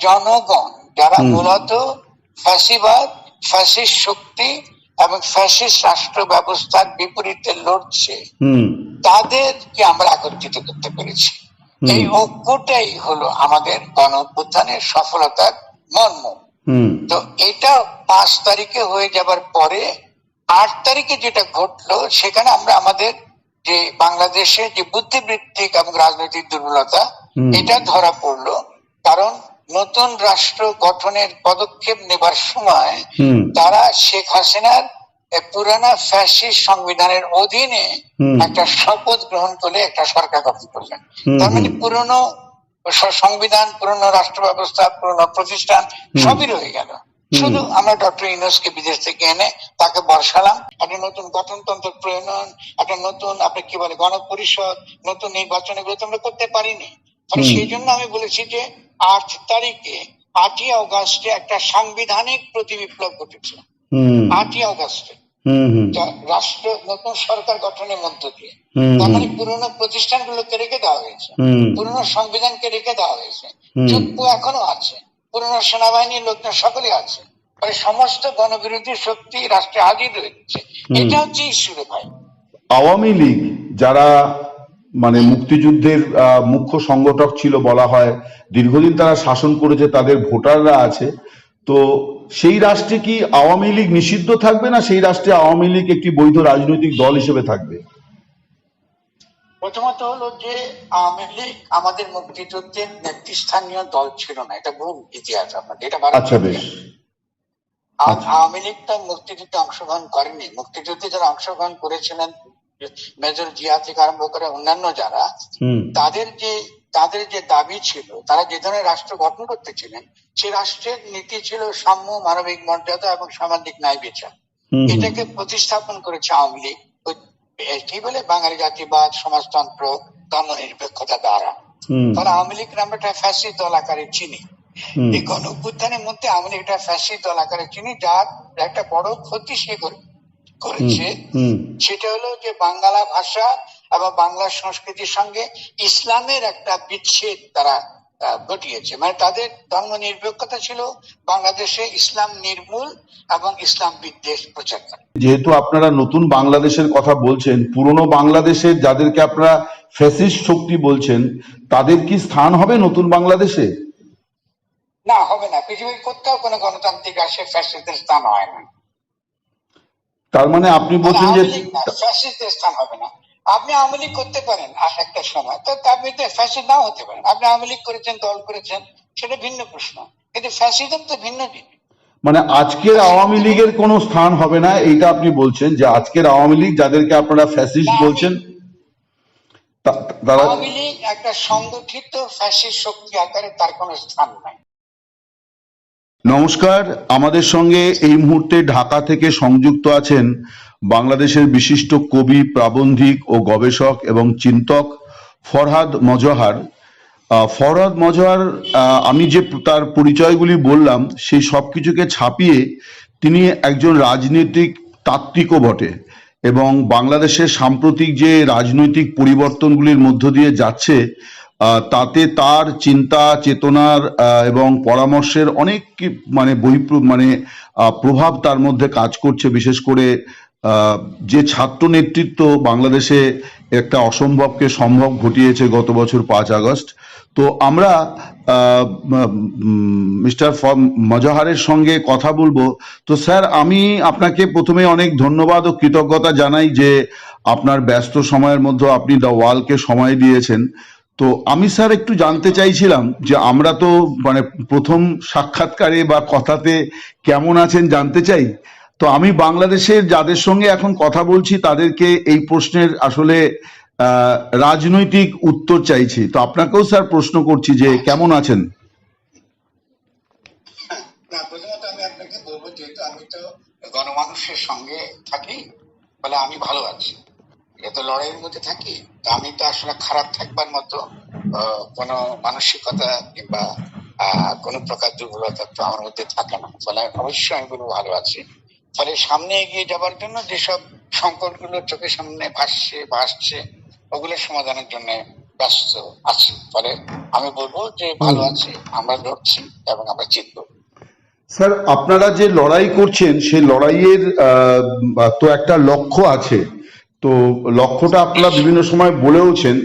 জনগণ যারা মূলত ফ্যাসিবাদ ফ্যাসিস্ট শক্তি এবং ফ্যাসিস্ট রাষ্ট্র ব্যবস্থার বিপরীতে লড়ছে তাদেরকে আমরা একত্রিত করতে পেরেছি। এই ঐক্যটাই হলো আমাদের গণ অভ্যুত্থানের সফলতার মর্ম। তো এটা পাঁচ তারিখে হয়ে যাবার পরে আট তারিখে যেটা ঘটলো সেখানে আমরা আমাদের যে বাংলাদেশে যে বুদ্ধিবৃত্তিক এবং রাজনৈতিক দুর্বলতা এটা ধরা পড়ল। কারণ নতুন রাষ্ট্র গঠনের পদক্ষেপ নেবার সময় তারা শেখ হাসিনার পুরানা ফ্যাসিস্ট সংবিধানের অধীনে একটা শপথ গ্রহণ করে একটা সরকার গঠন করলেন। তার মানে পুরনো সংবিধান পুরনো রাষ্ট্র ব্যবস্থা পুরনো প্রতিষ্ঠান সবই রয়ে গেল। শুধু আমরা ডক্টর ইউনুসকে বিদেশ থেকে এনে তাকে বর্ষালাম একটা নতুন গঠনতন্ত্র প্রণয়ন একটা নতুন আপনি কি বলে গণপরিষদ নতুন নির্বাচন এগুলো তো আমরা করতে পারিনি। ফলে সেই জন্য আমি বলেছি যে আট তারিখে আটই অগাস্টে একটা সাংবিধানিক প্রতি বিপ্লব ঘটেছে। হুম। আটই অগাস্টে। রাষ্ট্র নতুন সরকার গঠনের মধ্য দিয়ে। তার। মানে পুরনো প্রতিষ্ঠানগুলোকে রেখে দেওয়া হয়েছে। পুরনো সংবিধানকে রেখে দেওয়া হয়েছে। চুপ্পু এখনও আছে। পুরনো সেনাবাহিনীর লোকজন সকলে আছে। মানে সমস্ত গণবিরোধী শক্তি রাষ্ট্রে হাজির রয়েছে। এটা হচ্ছে ইস্যুরে ভাই। আওয়ামী লীগ যারা মানে মুক্তিযুদ্ধের মুখ্য সংগঠক ছিল বলা হয়। দীর্ঘদিন তারা শাসন করেছে তাদের ভোটাররা আছে। তো সেই রাষ্ট্রে কি আওয়ামী লীগ নিষিদ্ধ থাকবে না সেই রাষ্ট্রে আওয়ামী লীগ একটি বৈধ রাজনৈতিক দল হিসেবে থাকবে? প্রথমত হলো যে আওয়ামী লীগ আমাদের মুক্তিযুদ্ধের নেতৃস্থানীয় দল ছিল না এটা ভুল ইতিহাস আপনাদের এটা আচ্ছা বেশ। আচ্ছা। আওয়ামী লীগ তো মুক্তিযুদ্ধে অংশগ্রহণ করেনি মুক্তিযুদ্ধে যারা অংশগ্রহণ করেছিলেন মেজর জিয়া থেকে আরম্ভ করে অন্যান্য যারা তাদের যে তাদের যে দাবি ছিল তারা যে ধরনের রাষ্ট্র গঠন করতে ছিলেন সে রাষ্ট্রের নীতি ছিল সাম্য মানবিক মর্যাদা এবং সামাজিক ন্যায় বিচার। এটাকে প্রতিস্থাপন করেছে আওয়ামী লীগ। কি বলে? বাঙালি জাতিবাদ সমাজতন্ত্র ধর্মনিরপেক্ষতা দ্বারা। তাহলে আওয়ামী লীগ আমরা একটা ফ্যাসিস্ট দল আকারে চিনি। এই গণ মধ্যে আওয়ামী লীগ একটা ফ্যাসিস্ট দল আকারে চিনি যার একটা বড় ক্ষতি সে করে- করেছে। সেটা হলো যে বাংলা ভাষা এবং বাংলা সংস্কৃতির সঙ্গে ইসলামের একটা বিচ্ছেদ তারা ঘটিয়েছে। মানে তাদের ধর্ম নিরপেক্ষতা ছিল বাংলাদেশে ইসলাম নির্মূল এবং ইসলাম বিদ্বেষ প্রচার করে। যেহেতু আপনারা নতুন বাংলাদেশের কথা বলছেন পুরনো বাংলাদেশের যাদেরকে আপনারা ফ্যাসিস্ট শক্তি বলছেন তাদের কি স্থান হবে নতুন বাংলাদেশে? না হবে না। পৃথিবীর কোথাও কোনো গণতান্ত্রিক আসে ফ্যাসিস্টের স্থান হয় না। তার মানে আপনি বলছেন যে ফ্যাসিস্টের স্থান হবে না। আপনি আওয়ামী লীগ করতে পারেন একটা সময় তো আপনি তো ফ্যাসিস্ট নাও হতে পারেন আপনি আওয়ামী লীগ করেছেন দল করেছেন সেটা ভিন্ন প্রশ্ন। কিন্তু ফ্যাসিজম তো ভিন্ন জিনিস মানে আজকের আওয়ামী লীগের কোনো স্থান হবে না এইটা আপনি বলছেন যে আজকের আওয়ামী লীগ যাদেরকে আপনারা ফ্যাসিস্ট বলছেন আওয়ামী লীগ একটা সংগঠিত ফ্যাসিস্ট শক্তি আকারে তার কোনো স্থান নাই। নমস্কার, আমাদের সঙ্গে এই মুহূর্তে ঢাকা থেকে সংযুক্ত আছেন বাংলাদেশের বিশিষ্ট কবি, প্রাবন্ধিক ও গবেষক এবং চিন্তক ফরহাদ মজহার। ফরহাদ মজহার আমি যে তার পরিচয়গুলি বললাম সেই সব কিছুকে ছাপিয়ে তিনি একজন রাজনৈতিক তাত্ত্বিকও বটে এবং বাংলাদেশের সাম্প্রতিক যে রাজনৈতিক পরিবর্তনগুলির মধ্য দিয়ে যাচ্ছে তাতে তার চিন্তা, চেতনার এবং পরামর্শের অনেক মানে বই মানে প্রভাব তার মধ্যে কাজ করছে। বিশেষ করে যে ছাত্র নেতৃত্ব বাংলাদেশে একটা অসম্ভবকে সম্ভব ঘটিয়েছে গত বছর পাঁচ আগস্ট। তো আমরা মিস্টার মজাহারের সঙ্গে কথা বলব। তো স্যার, আমি আপনাকে প্রথমে অনেক ধন্যবাদ ও কৃতজ্ঞতা জানাই যে আপনার ব্যস্ত সময়ের মধ্যে আপনি দ্য ওয়ালকে সময় দিয়েছেন। তো আমি স্যার একটু জানতে চাইছিলাম যে আমরা তো মানে প্রথম সাক্ষাৎকারে বা কথাতে কেমন আছেন জানতে চাই। তো আমি বাংলাদেশের যাদের সঙ্গে এখন কথা বলছি তাদেরকে এই প্রশ্নের আসলে রাজনৈতিক উত্তর চাইছি। তো আপনাকেও স্যার প্রশ্ন করছি যে কেমন আছেন? আমি গণমানুষের সঙ্গে থাকি বলে আমি ভালো আছি। এটা তো লড়াইয়ের মধ্যে থাকি আমি তো আসলে খারাপ থাকবার মতো কোনো মানসিকতা কিংবা কোনো প্রকার দুর্বলতা তো আমার মধ্যে থাকে না। ফলে অবশ্যই আমি বলব ভালো আছি। ফলে সামনে এগিয়ে যাবার জন্য যেসব সংকটগুলো চোখের সামনে ভাসছে ভাসছে ওগুলো সমাধানের জন্য ব্যস্ত আছি। ফলে আমি বলব যে ভালো আছি আমরা লড়ছি এবং আমরা জিতবো। স্যার আপনারা যে লড়াই করছেন সেই লড়াইয়ের আহ, তো একটা লক্ষ্য আছে। তো লক্ষ্যটা আপনারা বিভিন্ন সময় বলেওছেন।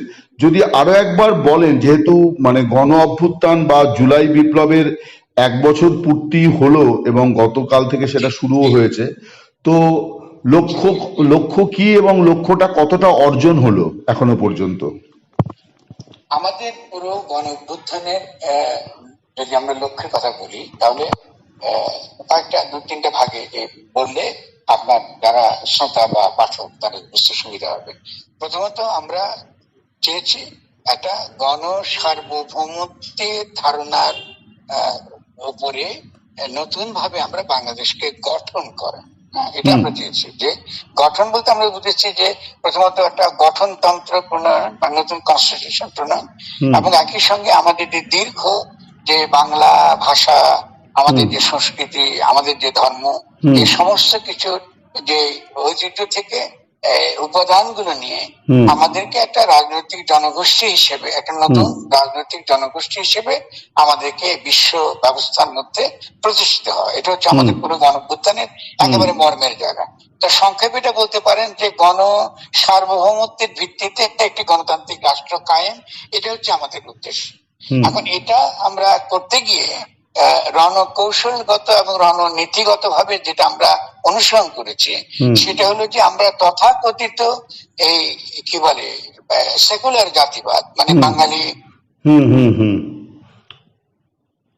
যদি আরও একবার বলেন, যেহেতু মানে গণ অভ্যুত্থান বা জুলাই বিপ্লবের এক বছর পূর্তি হলো এবং গতকাল থেকে সেটা শুরুও হয়েছে, তো লক্ষ্য লক্ষ্য কি এবং লক্ষ্যটা কতটা অর্জন হলো এখনও পর্যন্ত? আমাদের পুরো গণ অভ্যুত্থানের যদি আমরা লক্ষ্যের কথা বলি, তাহলে কয়েকটা দু তিনটা ভাগে বললে আপনার যারা শ্রোতা বা পাঠক তাদের বুঝতে সুবিধা হবে। প্রথমত আমরা চেয়েছি একটা গণ সার্বভৌমত্বের ধারণার উপরে নতুন ভাবে আমরা বাংলাদেশকে গঠন করা। হ্যাঁ, এটা আমরা চেয়েছি যে গঠন বলতে আমরা বুঝেছি যে প্রথমত একটা গঠনতন্ত্র প্রণয়ন বা নতুন কনস্টিটিউশন প্রণয়ন এবং একই সঙ্গে আমাদের যে দীর্ঘ যে বাংলা ভাষা আমাদের যে সংস্কৃতি আমাদের যে ধর্ম এই সমস্ত কিছুর যে ঐতিহ্য থেকে উপাদানগুলো নিয়ে আমাদেরকে একটা রাজনৈতিক জনগোষ্ঠী হিসেবে একটা নতুন রাজনৈতিক জনগোষ্ঠী হিসেবে আমাদেরকে বিশ্ব ব্যবস্থার মধ্যে প্রতিষ্ঠিত হয়। এটা হচ্ছে আমাদের পুরো গণভ্যুত্থানের একেবারে মর্মের জায়গা। তো সংক্ষেপে এটা বলতে পারেন যে গণ সার্বভৌমত্বের ভিত্তিতে একটি গণতান্ত্রিক রাষ্ট্র কায়েম এটা হচ্ছে আমাদের উদ্দেশ্য। এখন এটা আমরা করতে গিয়ে রণকৌশলগত এবং রণনীতিগত ভাবে যেটা আমরা অনুসরণ করেছি সেটা হলো যে আমরা তথাকথিত এই কি বলে সেকুলার জাতিবাদ মানে বাঙালি হুম হুম হুম।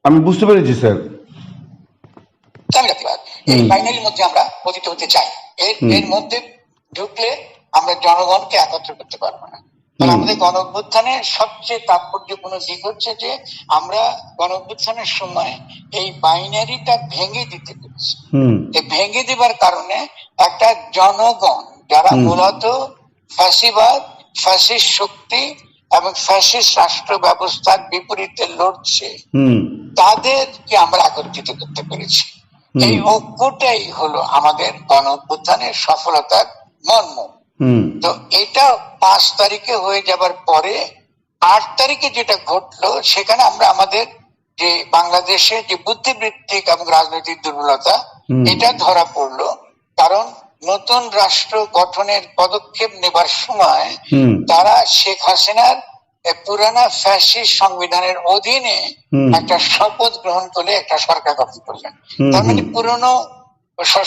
আমি বুঝতে পেরেছি স্যার। জাতিবাদ। এই। ফাইনালের মধ্যে আমরা পতিত হতে চাই। এর এর মধ্যে ঢুকলে আমরা জনগণকে একত্র করতে পারব না। আমাদের গণ অভ্যুত্থানের সবচেয়ে তাৎপর্যপূর্ণ দিক হচ্ছে যে আমরা গণ অভ্যুত্থানের সময় এই বাইনারিটা ভেঙে দিতে পেরেছি। এই ভেঙে দেবার কারণে একটা জনগণ যারা মূলত ফ্যাসিবাদ ফ্যাসিস্ট শক্তি এবং ফ্যাসিস রাষ্ট্র ব্যবস্থার বিপরীতে লড়ছে হুম। তাদেরকে আমরা একত্রিত করতে পেরেছি। এই ঐক্যটাই হলো আমাদের গণ অভ্যুত্থানের সফলতার মর্ম। তো এটা পাঁচ তারিখে হয়ে যাবার পরে আট তারিখে যেটা ঘটলো সেখানে আমরা আমাদের যে বাংলাদেশে যে বুদ্ধিবৃত্তিক এবং রাজনৈতিক দুর্বলতা এটা ধরা পড়ল। কারণ নতুন রাষ্ট্র গঠনের পদক্ষেপ নেবার সময় তারা শেখ হাসিনার পুরানা ফ্যাসিস্ট সংবিধানের অধীনে একটা শপথ গ্রহণ করে একটা সরকার গঠন করলেন। তার মানে। পুরনো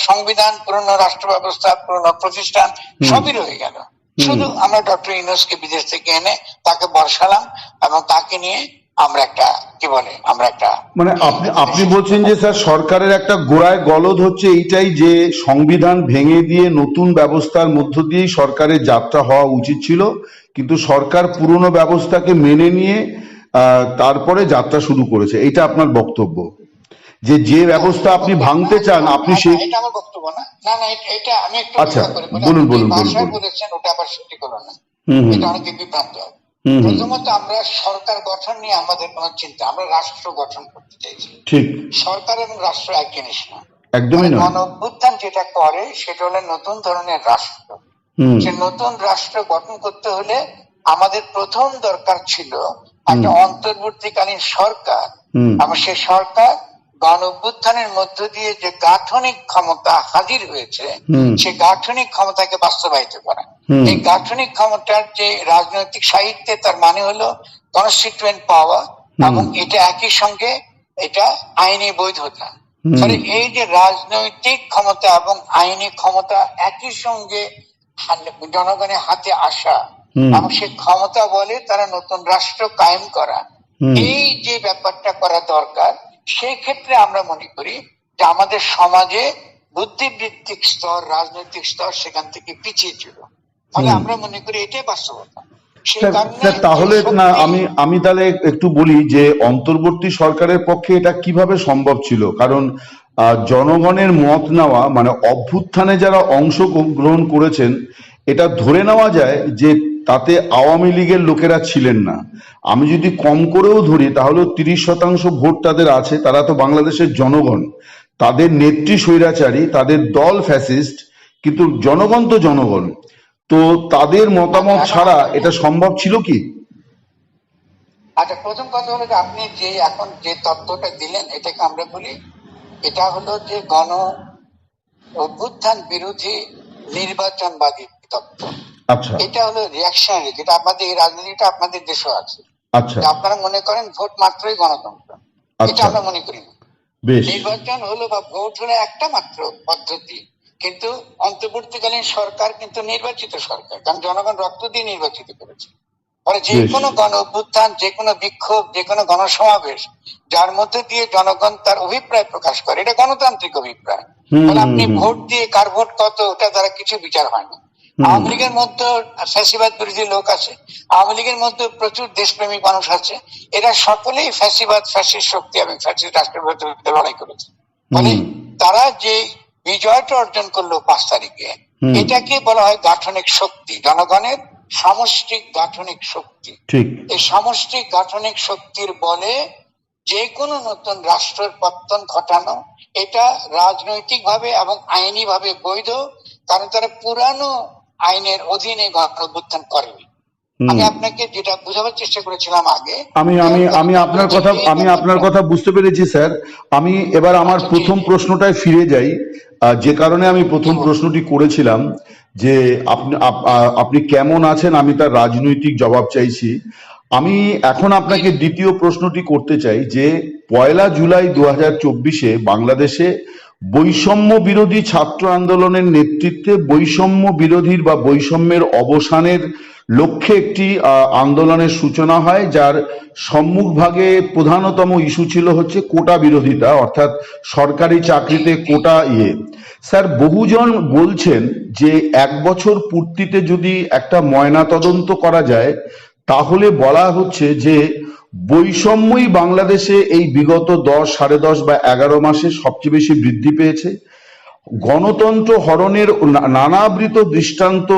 সংবিধান পুরনো রাষ্ট্র ব্যবস্থা পুরনো প্রতিষ্ঠান সবই রয়ে গেল। শুধু আমরা ডক্টর ইউনুসকে বিদেশ থেকে এনে তাকে বসালাম এবং তাকে নিয়ে আমরা একটা কি বলে আমরা একটা মানে আপনি আপনি বলছেন যে স্যার সরকারের একটা গোড়ায় গলদ হচ্ছে এইটাই যে সংবিধান ভেঙে দিয়ে নতুন ব্যবস্থার মধ্য দিয়েই সরকারের যাত্রা হওয়া উচিত ছিল কিন্তু সরকার পুরনো ব্যবস্থাকে মেনে নিয়ে আহ, তারপরে যাত্রা শুরু করেছে। এটা আপনার বক্তব্য। যে যে ব্যবস্থা আপনি ভাঙতে চান আপনি সেই এটা আমার বক্তব্য না। না না এটা- এটা আমি একটু আচ্ছা। বলুন, বলুন, বলুন, ভাষায় বলেছেন ওটা আবার সত্যি করো না। হুম হুম। এটা অনেকে বিভ্রান্ত হয় হুম হুম। প্রথমত আমরা সরকার গঠন নিয়ে আমাদের কোনো চিন্তা আমরা রাষ্ট্র গঠন করতে চাইছি। ঠিক। সরকার এবং রাষ্ট্র এক জিনিস না একদমই মানে নয়। গণ অভ্যুত্থান যেটা করে সেটা হলো নতুন ধরনের রাষ্ট্র। সে নতুন রাষ্ট্র গঠন করতে হলে আমাদের প্রথম দরকার ছিল একটা অন্তর্বর্তীকালীন সরকার। হুম। এবং সে সরকার গণ অভ্যুত্থানের মধ্য দিয়ে যে গাঠনিক ক্ষমতা হাজির হয়েছে সে গাঠনিক ক্ষমতাকে বাস্তবায়িত করা। এই গাঠনিক ক্ষমতার যে রাজনৈতিক সাহিত্যে তার মানে হলো কনস্টিটুয়েন্ট এবং এটা একই সঙ্গে এটা আইনি বৈধতা। ফলে এই যে রাজনৈতিক ক্ষমতা এবং আইনি ক্ষমতা একই সঙ্গে জনগণের হাতে আসা। এবং সে ক্ষমতা বলে তারা নতুন রাষ্ট্র কায়েম করা এই যে ব্যাপারটা করা দরকার সেই ক্ষেত্রে আমরা মনে করি যে আমাদের সমাজে বুদ্ধিবৃত্তিক স্তর রাজনৈতিক স্তর সেখান থেকে পিছিয়ে ছিল। ফলে আমরা মনে করি এটাই বাস্তবতা। তাহলে না আমি আমি তাহলে একটু বলি যে অন্তর্বর্তী সরকারের পক্ষে এটা কীভাবে সম্ভব ছিল? কারণ জনগণের মত নেওয়া মানে অভ্যুত্থানে যারা অংশ গ্রহণ করেছেন এটা ধরে নেওয়া যায় যে তাতে আওয়ামী লীগের লোকেরা ছিলেন না। আমি যদি কম করেও ধরি তাহলে তিরিশ শতাংশ ভোট তাদের আছে, তারা তো বাংলাদেশের জনগণ। তাদের নেত্রী স্বৈরাচারী, তাদের দল ফ্যাসিস্ট, কিন্তু জনগণ তো জনগণ। তো তাদের মতামত ছাড়া এটা সম্ভব ছিল কি? আচ্ছা প্রথম কথা হলো যে আপনি যে এখন যে তত্ত্বটা দিলেন, এটাকে আমরা বলি, এটা হলো যে গণ অভ্যুত্থান বিরোধী নির্বাচনবাদী তত্ত্ব। আচ্ছা। এটা হলো রিয়াকশনারি যেটা আপনাদের এই রাজনীতিটা আপনাদের দেশেও আছে। আচ্ছা। আপনারা মনে করেন ভোট মাত্রই গণতন্ত্র। এটা আচ্ছা। আমরা মনে করি না। নির্বাচন হলো বা ভোট হলো একটা মাত্র পদ্ধতি। কিন্তু অন্তর্বর্তীকালীন সরকার কিন্তু নির্বাচিত সরকার কারণ জনগণ রক্ত দিয়ে নির্বাচিত করেছে। ফলে যে কোনো গণ অভ্যুত্থান যে কোনো বিক্ষোভ যে কোনো গণসমাবেশ যার মধ্যে দিয়ে জনগণ তার অভিপ্রায় প্রকাশ করে এটা গণতান্ত্রিক অভিপ্রায়। আপনি। ভোট দিয়ে কার ভোট কত ওটা দ্বারা কিছু বিচার হয় না। আওয়ামী লীগের মধ্যে ফ্যাসিবাদ বিরোধী লোক আছে আওয়ামী লীগের মধ্যে প্রচুর দেশপ্রেমিক মানুষ আছে এরা সকলেই ফ্যাসিবাদ ফ্যাসিস্ট শক্তি এবং ফ্যাসিস্ট রাষ্ট্রের বিরুদ্ধে লড়াই করেছে। হুম। তারা যে বিজয়টা অর্জন করল পাঁচ তারিখে এটাকে বলা হয় গাঠনিক শক্তি জনগণের সামষ্টিক গাঠনিক শক্তি। এই সামষ্টিক গাঠনিক শক্তির বলে যে কোনো নতুন রাষ্ট্রের পত্তন ঘটানো এটা রাজনৈতিক ভাবে এবং আইনি ভাবে বৈধ কারণ তারা পুরানো আইনের অধীনে গণঅভ্যুত্থান করেনি। আমি আপনাকে যেটা বোঝাবার চেষ্টা করেছিলাম আগে আমি আমি আমি আপনার কথা আমি আপনার কথা বুঝতে পেরেছি স্যার। আমি এবার আমার আচ্ছা, প্রথম। প্রশ্নটায় ফিরে যাই। যে কারণে আমি প্রথম প্রশ্নটি করেছিলাম যে আপনি আপ- আপনি কেমন আছেন আমি তার রাজনৈতিক জবাব চাইছি। আমি এখন আপনাকে দ্বিতীয় প্রশ্নটি করতে চাই যে পয়লা জুলাই দু হাজার চব্বিশে বাংলাদেশে বৈষম্য বিরোধী ছাত্র আন্দোলনের নেতৃত্বে বৈষম্য বিরোধীর বা বৈষম্যের অবসানের লক্ষ্যে একটি আন্দোলনের সূচনা হয়, যার সম্মুখভাগে প্রধানতম ইস্যু ছিল হচ্ছে কোটা বিরোধিতা, অর্থাৎ সরকারি চাকরিতে কোটা ইয়ে। স্যার, বহুজন বলছেন যে এক বছর পূর্তিতে যদি একটা ময়না তদন্ত করা যায়, তাহলে বলা হচ্ছে যে বৈষম্যই বাংলাদেশে এই বিগত দশ, সাড়ে দশ বা এগারো মাসে সবচেয়ে বেশি বৃদ্ধি পেয়েছে। গণতন্ত্র হরণের নানাবৃত দৃষ্টান্ত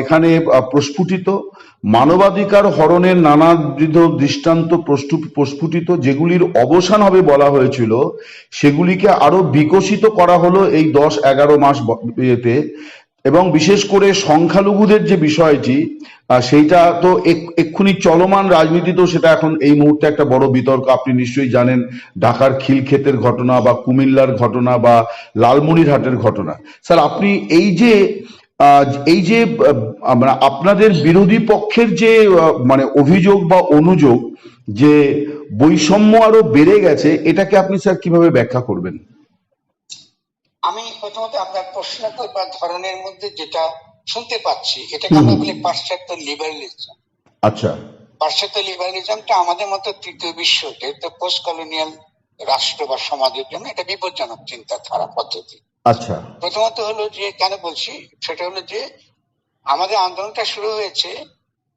এখানে প্রস্ফুটিত। মানবাধিকার হরণের নানাবিধ দৃষ্টান্ত প্রস্ফুটিত। যেগুলির অবসান হবে বলা হয়েছিল, সেগুলিকে আরও বিকশিত করা হলো এই দশ, এগারো মাস ইয়েতে। এবং বিশেষ করে সংখ্যালঘুদের যে বিষয়টি সেইটা তো এক- এক্ষুনি চলমান রাজনীতিতেও সেটা এখন এই মুহূর্তে একটা বড় বিতর্ক। আপনি নিশ্চয়ই জানেন ঢাকার খিলক্ষেতের ঘটনা বা কুমিল্লার ঘটনা বা লালমনিরহাটের ঘটনা। স্যার, আপনি এই যে এই যে আমরা আপনাদের বিরোধী পক্ষের যে মানে অভিযোগ বা অনুযোগ যে বৈষম্য আরও বেড়ে গেছে, এটাকে আপনি স্যার কীভাবে ব্যাখ্যা করবেন? আমি প্রথমত আপনার প্রশ্ন করবার ধরনের মধ্যে যেটা শুনতে পাচ্ছি এটাকে আমরা বলি পাশ্চাত্য লিবারেলিজম আচ্ছা। পাশ্চাত্য লিবারেলিজমটা আমাদের মতো তৃতীয় বিশ্ব যেহেতু পোস্ট কলোনিয়াল রাষ্ট্র বা সমাজের জন্য এটা বিপজ্জনক চিন্তাধারা পদ্ধতি। আচ্ছা। প্রথমত হলো যে কেন বলছি? সেটা হলো যে আমাদের আন্দোলনটা শুরু হয়েছে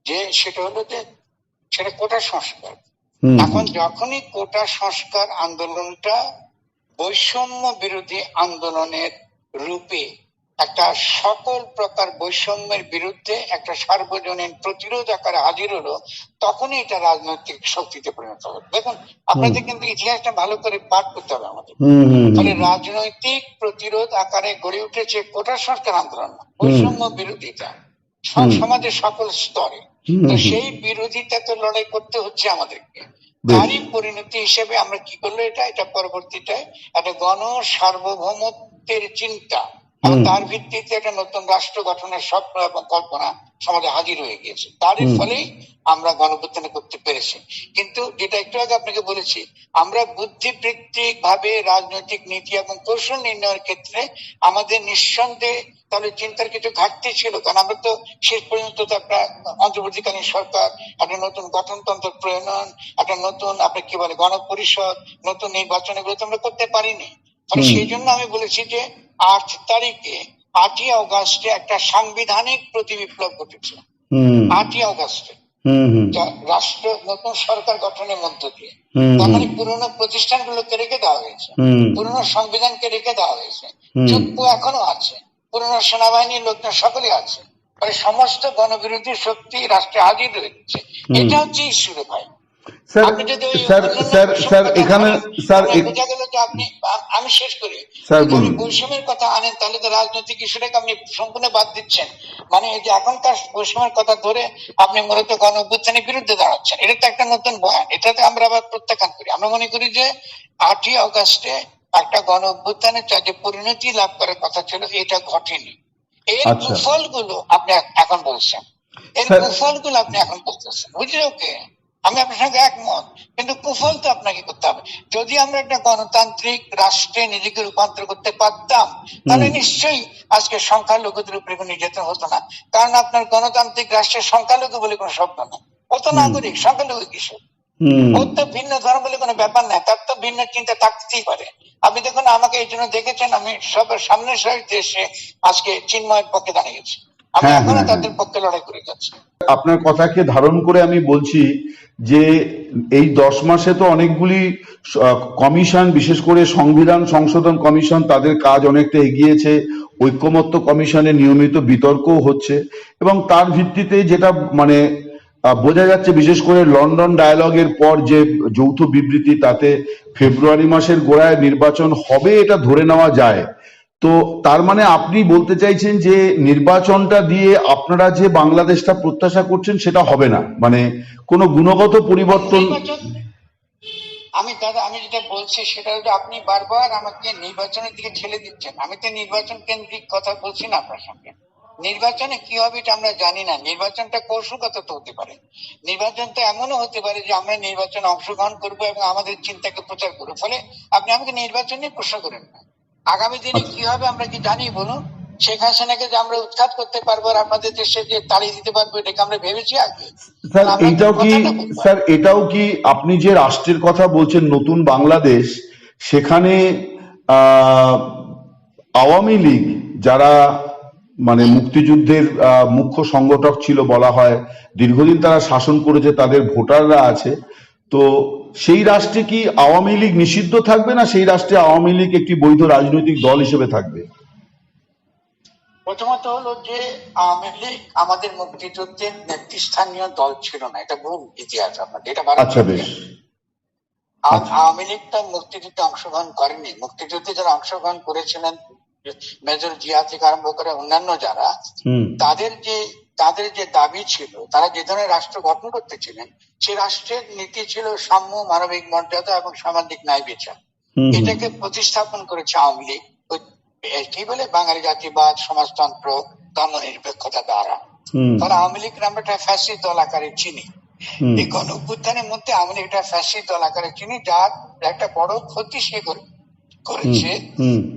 যে সেটা হলো যে সেটা কোটা সংস্কার। এখন যখনই কোটা সংস্কার আন্দোলনটা বৈষম্য বিরোধী আন্দোলনের রূপে একটা সকল প্রকার বৈষম্যের বিরুদ্ধে একটা সার্বজনীন প্রতিরোধ আকারে হাজির হলো তখনই এটা রাজনৈতিক শক্তিতে পরিণত হলো। দেখুন আপনাদের কিন্তু ইতিহাসটা ভালো করে পাঠ করতে হবে আমাদের। ফলে রাজনৈতিক প্রতিরোধ আকারে গড়ে উঠেছে কোটা সংস্কার আন্দোলন না, বৈষম্য বিরোধিতা। সমাজের সকল স্তরে। তো। সেই বিরোধিতাতে লড়াই করতে হচ্ছে আমাদেরকে। তারই পরিণতি হিসেবে আমরা কি করল এটা এটা পরবর্তীটায় একটা গণ সার্বভৌমত্বের চিন্তা এবং তার ভিত্তিতে একটা নতুন রাষ্ট্র গঠনের স্বপ্ন এবং কল্পনা সমাজে হাজির হয়ে গিয়েছে। তারই হুম। ফলেই আমরা গণপ্রত্যানে করতে পেরেছি। কিন্তু যেটা একটু আগে আপনাকে বলেছি আমরা বুদ্ধিবৃত্তিক ভাবে রাজনৈতিক নীতি এবং কৌশল নির্ণয়ের ক্ষেত্রে আমাদের নিঃসন্দেহে তাহলে চিন্তার কিছু ঘাটতি ছিল কারণ আমরা তো শেষ পর্যন্ত তো একটা অন্তর্বর্তীকালীন সরকার একটা নতুন গঠনতন্ত্র প্রণয়ন একটা নতুন আপনার কি বলে গণপরিষদ নতুন নির্বাচন এগুলো তো আমরা করতে পারিনি। সেই জন্য আমি বলেছি যে আট তারিখে আটই অগাস্টে একটা সাংবিধানিক প্রতি বিপ্লব ঘটেছে। আটই অগাস্টে। রাষ্ট্র নতুন সরকার গঠনের মধ্য দিয়ে। তার মানে পুরনো প্রতিষ্ঠানগুলোকে রেখে দেওয়া হয়েছে। পুরনো সংবিধানকে রেখে দেওয়া হয়েছে। চুপ্পু এখনও আছে। পুরনো সেনাবাহিনীর লোকজন সকলে আছে। মানে সমস্ত গণবিরোধী শক্তি রাষ্ট্রে হাজির রয়েছে। এটা হচ্ছে ইস্যুরে ভাই। স্যার স্যার স্যার এখানে স্যার আপনি আমি শেষ করি। স্যার, বলুন। বৈষম্যের কথা আনেন তাহলে তো রাজনৈতিক ইস্যুটাকে আপনি সম্পূর্ণ বাদ দিচ্ছেন। মানে এই যে এখনকার বৈষম্যের কথা ধরে আপনি মূলত গণ অভ্যুত্থানের বিরুদ্ধে দাঁড়াচ্ছেন। এটা তো একটা নতুন বয়ান এটাতে আমরা আবার প্রত্যাখ্যান করি। আমরা মনে করি যে আটই অগস্টে একটা গণ অভ্যুত্থানের যে পরিণতি লাভ করার কথা ছিল। এটা ঘটেনি। এর আচ্ছা। কুফলগুলো আপনি এখন বলছেন। এর স্যার- আপনি এখন বলতেছেন। বুঝলি ওকে? আমি আপনার সঙ্গে একমত। কিন্তু কুফল তো আপনাকে করতে হবে। যদি আমরা একটা গণতান্ত্রিক রাষ্ট্রে নিজেকে রূপান্তর করতে পারতাম তাহলে নিশ্চয়ই আজকে সংখ্যালঘুদের উপরে কোনো নির্যাতন হতো না। কারণ আপনার গণতান্ত্রিক রাষ্ট্রের সংখ্যালঘু বলে কোনো শব্দ না নাগরিক সংখ্যালঘু ওর তো ভিন্ন ধর্ম বলে কোনো ব্যাপার নাই তার তো ভিন্ন চিন্তা থাকতেই পারে। আপনি দেখুন আমাকে এই জন্য দেখেছেন আমি সবার সামনে সারিতে এসে আজকে চিন্ময়ের পক্ষে দাঁড়িয়েছি। আমি হ্যাঁ, এখনও হ্যাঁ, তাদের পক্ষে লড়াই করে যাচ্ছি। আপনার কথাকে ধারণ করে আমি বলছি যে এই দশ মাসে তো অনেকগুলি কমিশন, বিশেষ করে সংবিধান সংশোধন কমিশন, তাদের কাজ অনেকটা এগিয়েছে। ঐক্যমত্য কমিশনে নিয়মিত বিতর্কও হচ্ছে। এবং তার ভিত্তিতে যেটা মানে বোঝা যাচ্ছে, বিশেষ করে লন্ডন ডায়ালগের পর যে যৌথ বিবৃতি, তাতে ফেব্রুয়ারি মাসের গোড়ায় নির্বাচন হবে এটা ধরে নেওয়া যায়। তো তার মানে আপনি বলতে চাইছেন যে নির্বাচনটা দিয়ে আপনারা যে বাংলাদেশটা প্রত্যাশা করছেন সেটা হবে না? মানে কোনো গুণগত পরিবর্তন আমি দাদা, আমি যেটা বলছি সেটা হলো আপনি বারবার আমাকে নির্বাচনের দিকে ঠেলে দিচ্ছেন। আমি তো নির্বাচন কেন্দ্রিক কথা বলছি না আপনার সঙ্গে। নির্বাচনে কি হবে এটা আমরা জানি না। নির্বাচনটা কৌশলগত তো হতে পারে। নির্বাচনটা এমনও হতে পারে যে আমরা নির্বাচনে অংশগ্রহণ করব এবং আমাদের চিন্তাকে প্রচার করব। ফলে আপনি আমাকে নির্বাচন নিয়ে প্রশ্ন করেন না। আগামী দিনে কি হবে আমরা কি জানি বলুন? শেখ হাসিনাকে যে আমরা উৎখাত করতে পারব আর আমাদের দেশে যে তাড়িয়ে দিতে পারব এটাকে আমরা ভেবেছি আগে। স্যার এটাও কি স্যার এটাও কি আপনি যে রাষ্ট্রের কথা বলছেন নতুন বাংলাদেশ সেখানে আহ, আওয়ামী লীগ যারা মানে মুক্তিযুদ্ধের আহ, মুখ্য সংগঠক ছিল বলা হয় দীর্ঘদিন তারা শাসন করেছে তাদের ভোটাররা আছে তো সেই রাষ্ট্রে কি আওয়ামী লীগ নিষিদ্ধ থাকবে না সেই রাষ্ট্রে আওয়ামী লীগ একটি বৈধ রাজনৈতিক দল হিসেবে থাকবে? প্রথমত হলো যে আওয়ামী লীগ আমাদের মুক্তিযুদ্ধের নেতৃস্থানীয় দল ছিল না এটা ভুল ইতিহাস আপনাদের এটা আচ্ছা বেশ। আচ্ছা। আওয়ামী লীগ তো মুক্তিযুদ্ধে অংশগ্রহণ করেনি। মুক্তিযুদ্ধে যারা অংশগ্রহণ করেছিলেন মেজর জিয়া থেকে আরম্ভ করে অন্যান্য যারা তাদের যে তাদের যে দাবি ছিল তারা যে ধরনের রাষ্ট্র গঠন করতে ছিলেন সে রাষ্ট্রের নীতি ছিল সাম্য মানবিক মর্যাদা এবং সামাজিক ন্যায় বিচার। এটাকে প্রতিস্থাপন করেছে আওয়ামী লীগ। কি বলে? বাঙালি জাতিবাদ সমাজতন্ত্র ধর্মনিরপেক্ষতা দ্বারা। তারা আওয়ামী লীগ আমরা একটা ফ্যাসিস্ট দল আকারে চিনি। এই গণ অভ্যুত্থানের মধ্যে আওয়ামী লীগ একটা ফ্যাসিস্ট দল আকারে চিনি যার একটা বড় ক্ষতি সে করে- করেছে।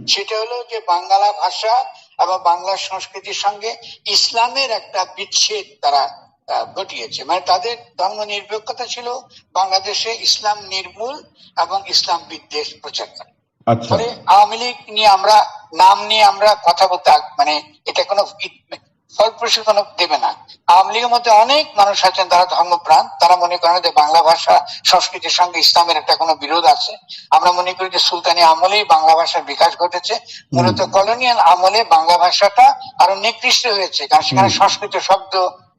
সেটা হলো যে বাংলা ভাষা এবং বাংলা সংস্কৃতির সঙ্গে ইসলামের একটা বিচ্ছেদ তারা আহ, ঘটিয়েছে। মানে তাদের ধর্ম নিরপেক্ষতা ছিল বাংলাদেশে ইসলাম নির্মূল এবং ইসলাম বিদ্বেষ প্রচার করে। আচ্ছা। আওয়ামী লীগ নিয়ে আমরা নাম নিয়ে আমরা কথা বলতে মানে এটা কোনো ফলপ্রসূ কোনো দেবে না। আওয়ামী লীগের মধ্যে অনেক মানুষ আছেন তারা ধর্মপ্রাণ। তারা মনে করেন যে বাংলা ভাষা সংস্কৃতির সঙ্গে ইসলামের একটা কোনো বিরোধ আছে। আমরা মনে করি যে সুলতানি আমলেই বাংলা ভাষার বিকাশ ঘটেছে। মূলত কলোনিয়াল আমলে বাংলা ভাষাটা আরও নিকৃষ্ট হয়েছে। কারণ সেখানে সংস্কৃত শব্দ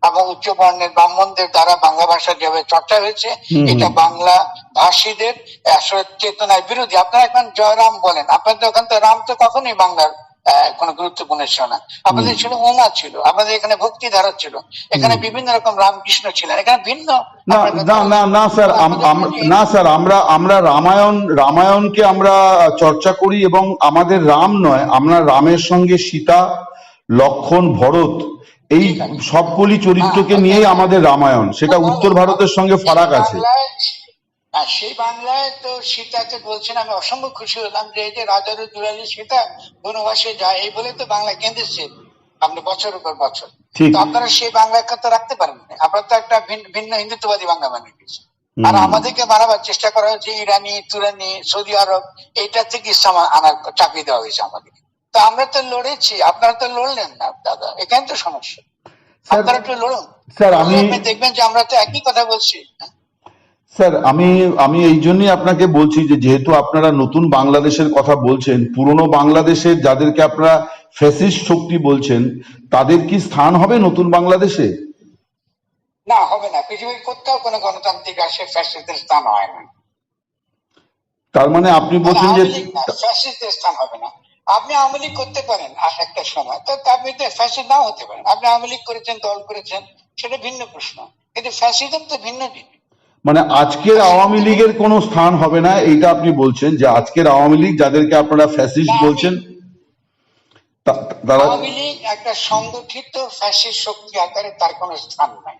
এবং উচ্চ বর্ণের ব্রাহ্মণদের দ্বারা বাংলা ভাষা যেভাবে চর্চা হয়েছে এটা বাংলা ভাষীদের আসলে চেতনায় বিরোধী। আপনারা এখন জয়রাম বলেন। আপনাদের ওখানে তো রাম তো কখনোই বাংলার কোনো গুরুত্বপূর্ণ ছিল না। আপনাদের ছিল উমা ছিল আপনাদের এখানে ভক্তি ধারা ছিল। এখানে বিভিন্ন রকম রামকৃষ্ণ ছিলেন এখানে ভিন্ন না না না না স্যার আমাদের না আমরা আমরা রামায়ণ রামায়ণকে আমরা চর্চা করি এবং আমাদের রাম নয় আমরা রামের সঙ্গে সীতা লক্ষণ ভরত এই। সবগুলি চরিত্রকে হ্যাঁ, নিয়েই হ্যাঁ। আমাদের রামায়ণ সেটা উত্তর ভারতের সঙ্গে ফারাক আছে। আর সেই বাংলায় তো সীতাকে বলছেন আমি অসম্ভব খুশি হলাম যে এই যে রাজার দুলালি সীতা বনবাসে যায় এই বলে তো বাংলা কেঁদেছে আপনি বছরের পর বছর। তো আপনারা সেই বাংলাকে তো রাখতে পারেন না। আপনারা তো একটা ভিন্ন- হিন্দুত্ববাদী বাংলা বানিয়ে দিয়েছে। আর আমাদেরকে মানাবার চেষ্টা করা হয়েছে ইরানি তুরানি সৌদি আরব এইটা থেকে ইসলাম আনার চাপিয়ে দেওয়া হয়েছে আমাদেরকে তো আমরা তো লড়েছি আপনারা তো লড়লেন না দাদা এখানে তো সমস্যা। আপনারা একটু লড়ুন। স্যার আমি আপনি দেখবেন যে আমরা তো একই কথা বলছি। স্যার আমি আমি এই জন্যই আপনাকে বলছি যে যেহেতু আপনারা নতুন বাংলাদেশের কথা বলছেন পুরনো বাংলাদেশের যাদেরকে আপনারা ফ্যাসিস্ট শক্তি বলছেন তাদের কি স্থান হবে নতুন বাংলাদেশে? না হবে না। পৃথিবীর কোথাও কোনো গণতান্ত্রিক রাষ্ট্রে ফ্যাসিস্টের স্থান হয় না। তার মানে আপনি বলছেন যে ফ্যাসিস্টের স্থান হবে না। আপনি আওয়ামী লীগ করতে পারেন আর একটা সময় তো আপনি তো ফ্যাসিস্ট নাও হতে পারেন। আপনি আওয়ামী লীগ করেছেন দল করেছেন সেটা ভিন্ন প্রশ্ন। কিন্তু ফ্যাসিজম তো ভিন্ন জিনিস। মানে আজকের আওয়ামী লীগের কোনো স্থান হবে না এইটা আপনি বলছেন যে আজকের আওয়ামী লীগ যাদেরকে আপনারা ফ্যাসিস্ট বলছেন তারা আওয়ামী লীগ একটা সংগঠিত ফ্যাসিস্ট শক্তি আকারে তার কোনো স্থান নাই।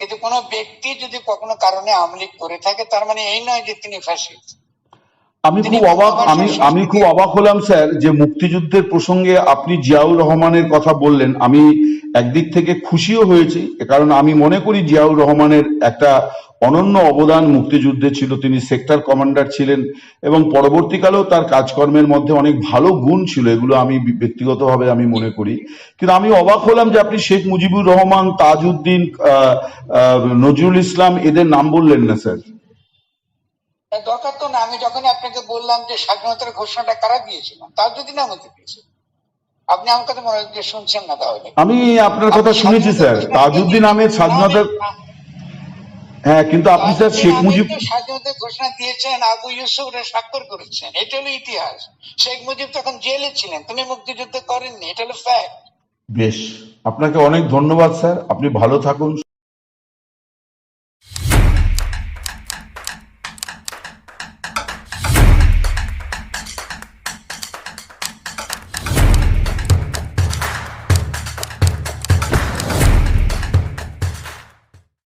কিন্তু কোনো ব্যক্তি যদি কখনো কারণে আওয়ামী লীগ করে থাকে তার মানে এই নয় যে তিনি ফ্যাসিস্ট আমি খুব অবাক আমি আমি খুব অবাক হলাম স্যার যে মুক্তিযুদ্ধের প্রসঙ্গে আপনি জিয়াউর রহমানের কথা বললেন। আমি একদিক থেকে খুশিও হয়েছি কারণ আমি মনে করি জিয়াউর রহমানের একটা অনন্য অবদান মুক্তিযুদ্ধে ছিল। তিনি সেক্টর কমান্ডার ছিলেন এবং পরবর্তীকালেও তার কাজকর্মের মধ্যে অনেক ভালো গুণ ছিল এগুলো আমি ব্যক্তিগতভাবে আমি মনে করি। কিন্তু আমি অবাক হলাম যে আপনি শেখ মুজিবুর রহমান তাজউদ্দিন নজরুল ইসলাম এদের নাম বললেন না স্যার। দরকার তো না। আমি যখন আপনাকে বললাম যে স্বাধীনতার ঘোষণাটা কারা দিয়েছিল তার যদি না আমাকে দিয়েছে আপনি আমার কথা মনে যে শুনছেন না তাহলে। আমি আপনার কথা শুনেছি স্যার। তাজউদ্দিন আহমেদ স্বাধীনতার হ্যাঁ কিন্তু আপনি স্যার শেখ মুজিব ঘোষণা দিয়েছেন আবু ইউসুফ স্বাক্ষর করেছেন। এটা হলো ইতিহাস। শেখ মুজিব তখন জেলে ছিলেন তিনি মুক্তিযুদ্ধ করেননি এটা হলো ফ্যাক্ট বেশ। আপনাকে অনেক ধন্যবাদ স্যার। আপনি ভালো থাকুন